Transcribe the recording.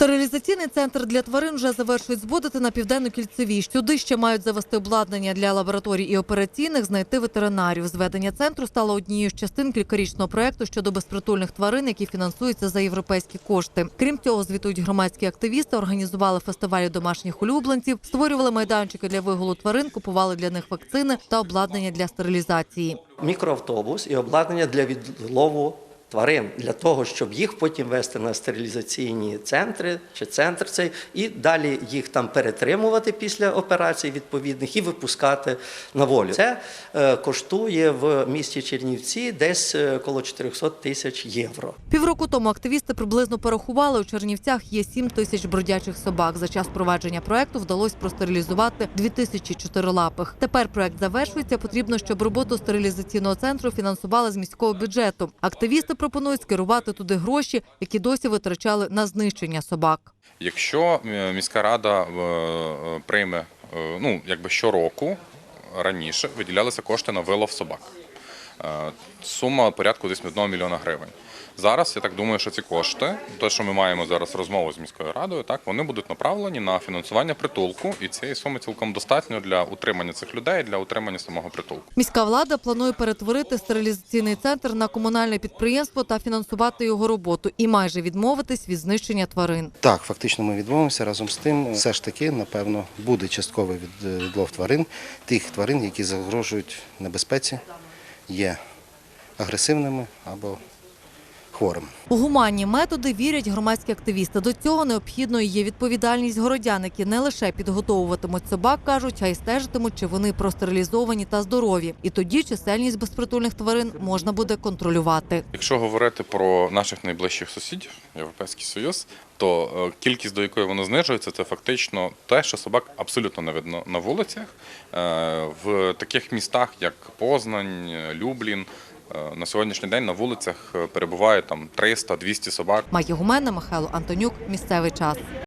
Стерилізаційний центр для тварин вже завершують збудити на південно-кільцевій. Сюди ще мають завести обладнання для лабораторій і операційних, знайти ветеринарів. Зведення центру стало однією з частин кількарічного проекту щодо безпритульних тварин, які фінансуються за європейські кошти. Крім цього, звітують громадські активісти, організували фестивалі домашніх улюбленців, створювали майданчики для вигулу тварин, купували для них вакцини та обладнання для стерилізації. мікроавтобус і обладнання для відлову тварин для того, щоб їх потім вести на стерилізаційні центри чи центр цей, і далі їх там перетримувати після операцій відповідних і випускати на волю. Це е, коштує в місті Чернівці десь е, коло 400 тисяч євро. Півроку тому активісти приблизно порахували, у Чернівцях є 7 тисяч бродячих собак. За час провадження проекту вдалося простерилізувати 2 тисячі чотирилапих. Тепер проект завершується. Потрібно, щоб роботу стерилізаційного центру фінансували з міського бюджету. Активісти пропонують скерувати туди гроші, які досі витрачали на знищення собак. Якщо е, міська рада е, е, прийме ну, якби щороку раніше виділялися кошти на вилов собак. Е, Сума порядку десь 1 мільйона гривень. Зараз я так думаю, що ці кошти, те, що ми маємо зараз розмову з міською радою, так вони будуть направлені на фінансування притулку, і цієї суми цілком достатньо для утримання цих людей, для утримання самого притулку. Міська влада планує перетворити стерилізаційний центр на комунальне підприємство та фінансувати його роботу і майже відмовитись від знищення тварин. Так, фактично ми відмовимося разом з тим. Все ж таки, напевно, буде частковий від- відлов тварин, тих тварин, які загрожують небезпеці, є агресивними або хворими. У гуманні методи вірять громадські активісти. До цього необхідною є відповідальність городян, які не лише підготовуватимуть собак, кажуть, а й стежитимуть, чи вони простерилізовані та здорові. І тоді чисельність безпритульних тварин можна буде контролювати. Якщо говорити про наших найближчих сусідів, Європейський Союз, то е, кількість, до якої воно знижується, це фактично те, що собак абсолютно не видно на вулицях. Е, В таких містах, як Познань, е, Люблін, на сьогоднішній день на вулицях е, перебуває там 300-200 собак. Має Михайло Антонюк. Місцевий час.